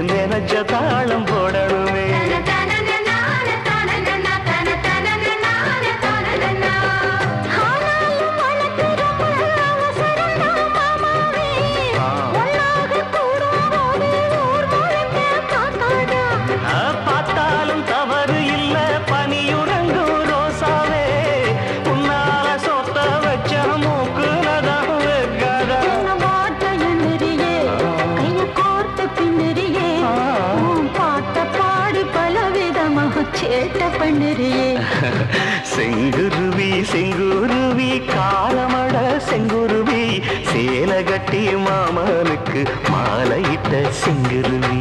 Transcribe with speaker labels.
Speaker 1: நினைச்சத சேட்டை பண்ணுறியே செங்குருவி செங்குருவி காலமட செங்குருவி சேலை கட்டி மாமனுக்கு மாலையிட்ட செங்குருவி.